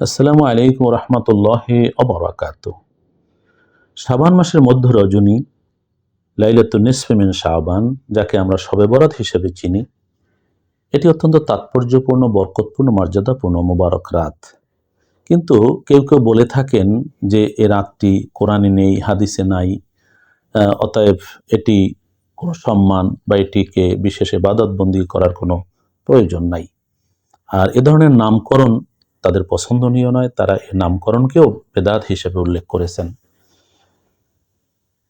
আসসালামু আলাইকুম রহমতুল্লাহ অবরাকাত শাবান মাসের মধ্য রজনী, লাইলাতুন নিসফেমিন শাবান, যাকে আমরা শবে বরাত হিসেবে চিনি, এটি অত্যন্ত তাৎপর্যপূর্ণ, বরকতপূর্ণ, মর্যাদাপূর্ণ, মোবারক রাত। কিন্তু কেউ কেউ বলে থাকেন যে এ রাতটি কোরআনে নেই, হাদিসে নাই অতএব এটি কোনো সম্মান বা এটিকে বিশেষে এবাদতবন্দি করার কোনো প্রয়োজন নাই। আর এ ধরনের নামকরণ তাদের পছন্দনীয় নয়, তারা এই নামকরণকেও বেদাত হিসেবে উল্লেখ করেছেন।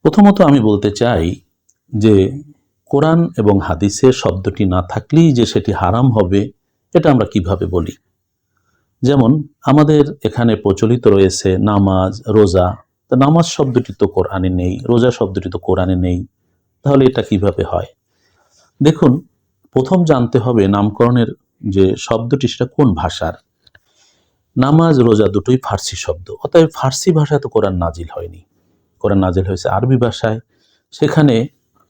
প্রথমত আমি বলতে চাই যে, কোরআন এবং হাদিসে শব্দটি না থাকলেই যে সেটি হারাম হবে, এটা আমরা কীভাবে বলি? যেমন, আমাদের এখানে প্রচলিত রয়েছে নামাজ, রোজা। তা নামাজ শব্দটি তো কোরআনে নেই, রোজা শব্দটি তো কোরআনে নেই। তাহলে এটা কীভাবে হয়? দেখুন, প্রথম জানতে হবে নামকরণের যে শব্দটি, সেটা কোন ভাষার? নামাজ, রোজা দুটোই ফার্সি শব্দ। অতএব ফার্সি ভাষায় তো কোরআন নাজিল হয়নি। কোরআন নাজিল হয়েছে আরবি ভাষায়। সেখানে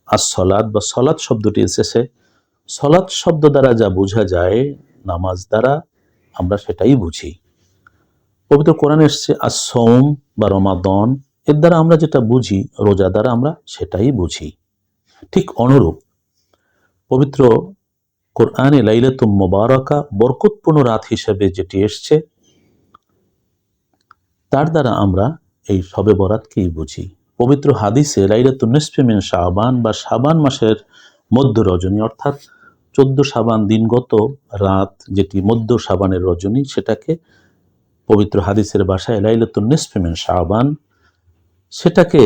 আর সলাদ বা সলাদ শব্দটি এসেছে। সলাদ শব্দ দ্বারা যা বোঝা যায়, নামাজ দ্বারা আমরা সেটাই বুঝি। পবিত্র কোরআন এসছে আর সৌম বা রমাদন। এর দ্বারা আমরা যেটা বুঝি, রোজা দ্বারা আমরা সেটাই বুঝি। ঠিক অনুরূপ, পবিত্র কোরআনে লাইলাতুম মোবারকা বরকতপূর্ণ রাত হিসেবে যেটি এসছে তার দ্বারা আমরা এই শবে বরাতকেই বুঝি। পবিত্র হাদিসে লাইলাতুন নিসফেমিন শাবান বা শাবান মাসের মধ্য রজনী, অর্থাৎ চোদ্দ শাবান দিনগত রাত যেটি মধ্য শাবানের রজনী, সেটাকে পবিত্র হাদিসের বাসায় লাইলাতুন নিসফেমিন শাবান, সেটাকে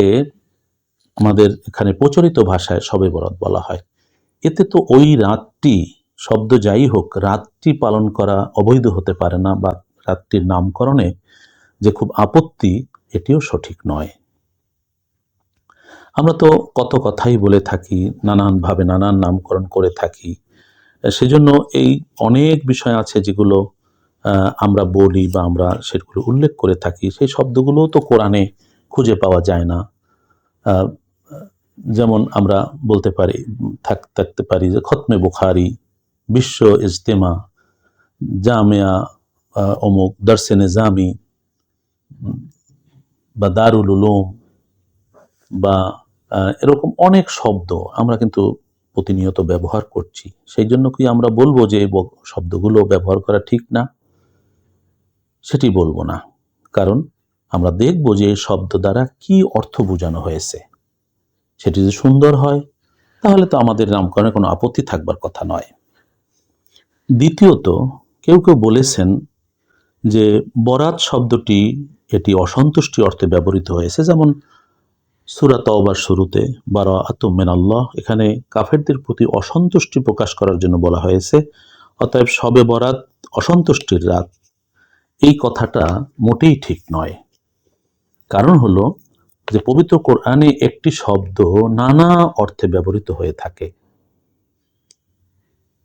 আমাদের এখানে প্রচলিত ভাষায় শবে বরাত বলা হয়। এতে তো ওই রাতটি, শব্দ যাই হোক, রাতটি পালন করা অবৈধ হতে পারে না বা রাতটির নামকরণে যে খুব আপত্তি, এটিও সঠিক নয়। আমরা তো কত কথাই বলে থাকি, নানানভাবে নানান নামকরণ করে থাকি। সেজন্য এই অনেক বিষয় আছে যেগুলো আমরা বলি বা আমরা সেগুলো উল্লেখ করে থাকি। সেই শব্দগুলোও তো কোরআনে খুঁজে পাওয়া যায় না। যেমন আমরা বলতে পারি, থাক, থাকতে পারি যে খতমে বুখারি, বিশ্ব ইজতেমা, জামিয়া অমুক, দর্শে নিজামি বা দারুল উলুম বা এরকম অনেক শব্দ আমরা কিন্তু প্রতিনিয়ত ব্যবহার করছি। সেই জন্য কি আমরা বলব যে এই শব্দগুলো ব্যবহার করা ঠিক না? সেটি বলব না। কারণ আমরা দেখব যে, এই শব্দ দ্বারা কি অর্থ বোঝানো হয়েছে। সেটি যদি সুন্দর হয়, তাহলে তো আমাদের নামকরণে কোনো আপত্তি থাকবার কথা নয়। দ্বিতীয়ত, কেউ কেউ বলেছেন যে, বরাত শব্দটি এটি অসন্তুষ্টি অর্থে ব্যবহৃত হয়েছে। যেমন সুরা তওবার শুরুতে বারা আতুমেন আল্লাহ এখানে কাফেরদের প্রতি অসন্তুষ্টি প্রকাশ করার জন্য বলা হয়েছে। অতএব সবে বরাত অসন্তুষ্টির রাত। এই কথাটা মোটেই ঠিক নয়। কারণ হলো যে পবিত্র কোরআনে একটি শব্দ নানা অর্থে ব্যবহৃত হয়ে থাকে।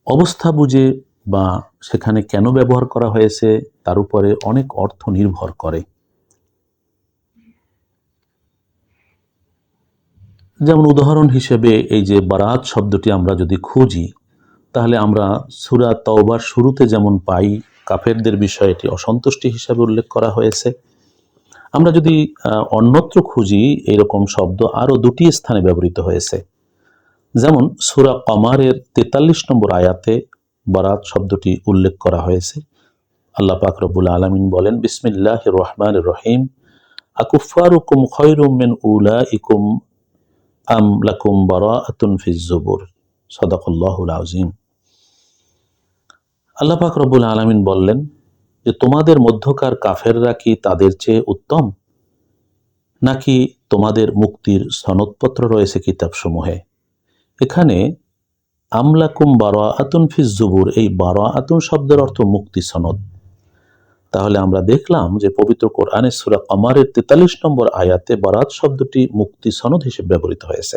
অবস্থা বুঝে বা সেখানে কেন ব্যবহার করা হয়েছে, তার উপরে অনেক অর্থ নির্ভর করে। যেমন উদাহরণ হিসেবে এই যে বারাত শব্দটি আমরা যদি খুঁজি, তাহলে আমরা সুরা তওবার শুরুতে যেমন পাই, কাফেরদের বিষয়ে এটি অসন্তুষ্টি হিসাবে উল্লেখ করা হয়েছে। আমরা যদি অন্যত্র খুঁজি, এরকম শব্দ আরও দুটি স্থানে ব্যবহৃত হয়েছে। যেমন সুরা কমারের তেতাল্লিশ নম্বর আয়াতে বারাত শব্দটি উল্লেখ করা হয়েছে। আল্লাহ পাক রব্বুল আলমিন বলেন বিসমিল্লাহ রহমান রহিম। আকুফারুকুম খয়রুম উলা উলাইকুম আম লাকুম বারাআতুন ফিজ জুবুর সদাকল্লাহুল আযীম আল্লাহ পাক রব্বুল আলামিন বললেন যে, তোমাদের মধ্যকার কাফেররা কি তাদের চেয়ে উত্তম? নাকি তোমাদের মুক্তির সনদপত্র রয়েছে কিতাবসমূহে? এখানে আমলাকুম বারোয়া আতুন ফিজ জুবুর এই বারোয়া আতুন শব্দের অর্থ মুক্তি সনদ। তাহলে আমরা দেখলাম যে পবিত্র কোরআনে সুরা কমারের তেতাল্লিশ নম্বর আয়াতে বারাত শব্দটি মুক্তি সনদ হিসেবে ব্যবহৃত হয়েছে।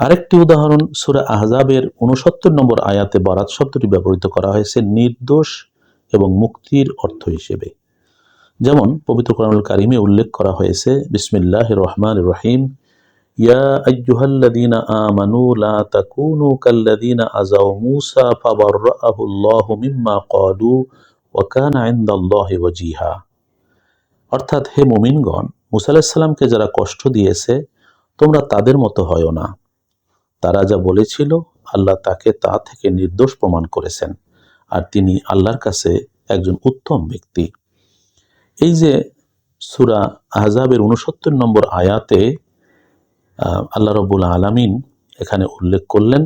আরেকটি উদাহরণ, সুরা আহজাবের উনসত্তর নম্বর আয়াতে বারাত শব্দটি ব্যবহৃত করা হয়েছে নির্দোষ এবং মুক্তির অর্থ হিসেবে। যেমন পবিত্র কোরআনুল কারিমে উল্লেখ করা হয়েছে বিসমিল্লাহ রহমান রহিম, ইয়া আইয়ুহাল্লাযীনা আমানু লা তাকুনু কাল্লাযীনা আযাও মূসা ফাবাররাহু মিম্মা ক্বালু ওয়াকান অর্থাৎ হে মুমিনগণ মুসাল্লাহিসাল্লামকে যারা কষ্ট দিয়েছে, তোমরা তাদের মতো হয়ও না। তারা যা বলেছিল, আল্লাহ তাকে তা থেকে নির্দোষ প্রমাণ করেছেন, আর তিনি আল্লাহর কাছে একজন উত্তম ব্যক্তি। এই যে সুরা আহজাবের উনসত্তর নম্বর আয়াতে আল্লাহ রবুল আলামিন এখানে উল্লেখ করলেন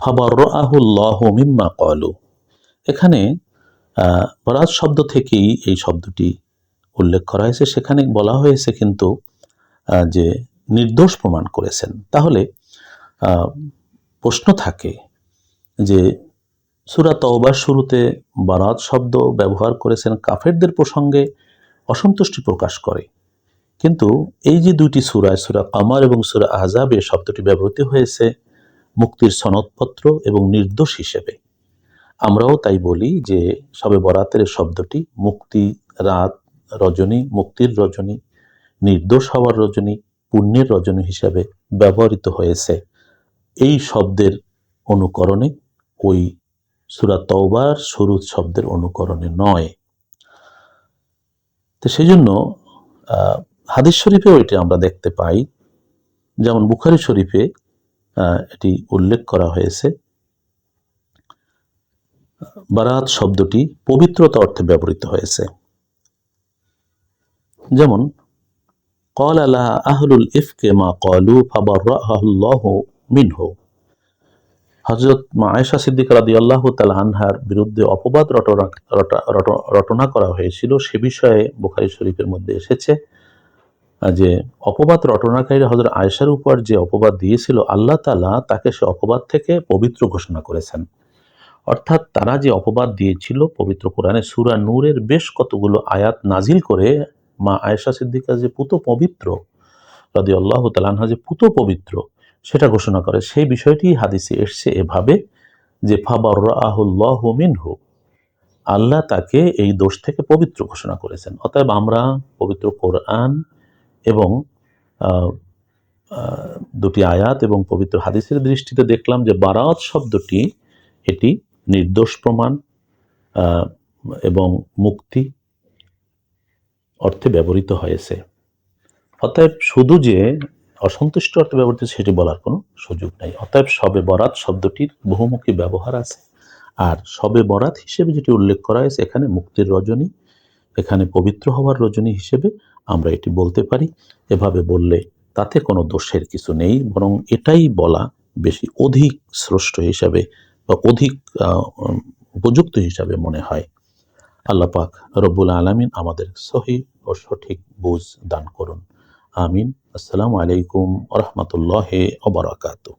ফাবার আহুল্লাহ মিম্মা কলু এখানে বরাত শব্দ থেকেই এই শব্দটি উল্লেখ করা হয়েছে। সেখানে বলা হয়েছে কিন্তু যে নির্দোষ প্রমাণ করেছেন। তাহলে প্রশ্ন থাকে যে, সুরা তওবার শুরুতে বারাত শব্দ ব্যবহার করেছেন কাফেরদের প্রসঙ্গে অসন্তুষ্টি প্রকাশ করে। কিন্তু এই যে দুইটি সুরায় সুরা কামার এবং সুরা আহজাবে শব্দটি ব্যবহৃত হয়েছে মুক্তির সনদপত্র এবং নির্দোষ হিসেবে। আমরাও তাই বলি যে সবে বরাতের শব্দটি মুক্তি রাত রজনী, মুক্তির রজনী, নির্দোষ হওয়ার রজনী, পুণ্যের রজনী হিসাবে ব্যবহৃত হয়েছে। এই শব্দের অনুকরণে ওই সুরা তওবার শব্দের অনুকরণে নয়। তো সেই জন্য হাদিস শরীফেও এটি আমরা দেখতে পাই। যেমন বুখারি শরীফে এটি উল্লেখ করা হয়েছে বারাত শব্দটি পবিত্রতা অর্থে ব্যবহৃত হয়েছে। যেমন, কল আল্লাহ আহলুল ইফকে মা কলু ফাবার্লাহ মিনহু। হজরত মা আয়েশা সিদ্দিক রাদি আল্লাহ আনহার বিরুদ্ধে অপবাদ রটনা, রটা- রট- রটনা করা হয়েছিল। সে বিষয়ে বোখারি শরীফের মধ্যে এসেছে যে, অপবাদ রটনাকারী হজরত আয়েশার উপর যে অপবাদ দিয়েছিল, আল্লাহ তালা তাকে সে অপবাদ থেকে পবিত্র ঘোষণা করেছেন। অর্থাৎ তারা যে অপবাদ দিয়েছিল পবিত্র কোরআনে সুরা নূরের বেশ কতগুলো আয়াত নাজিল করে, মা আয়েশা সিদ্দিকা যে পুত পবিত্র রাদি আল্লাহ তালানহা যে পুত পবিত্র, সেটা ঘোষণা করে, সেই বিষয়টি হাদিসে এসছে এভাবে যে ফাবার আহুল্লাহ মিনহু আল্লাহ তাকে এই দোষ থেকে পবিত্র ঘোষণা করেছেন। অতএব আমরা পবিত্র কোরআন এবং দুটি আয়াত এবং পবিত্র হাদিসের দৃষ্টিতে দেখলাম যে, বারাত শব্দটি এটি নির্দোষ প্রমাণ এবং মুক্তি অর্থে ব্যবহৃত হয়েছে। অতএব শুধু যে অসন্তুষ্ট অর্থে ব্যবহৃত সেটি বলার কোনো সুযোগ নাই। অতএব সবে বরাত শব্দটির বহুমুখী ব্যবহার আছে। আর সবে বরাত হিসেবে যেটি উল্লেখ করা হয়েছে, এখানে মুক্তির রজনী, এখানে পবিত্র হওয়ার রজনী হিসেবে আমরা এটি বলতে পারি। এভাবে বললে তাতে কোনো দোষের কিছু নেই, বরং এটাই বলা বেশি অধিক শ্রেষ্ঠ হিসাবে অধিক উপযুক্ত হিসাবে মনে হয়। আল্লাহ পাক রব্বুল আলমিন আমাদের সহি ও সঠিক বুঝ দান করুন। আমিন। আসসালামু আলাইকুম রহমতুল্লাহ ওবরাকাতু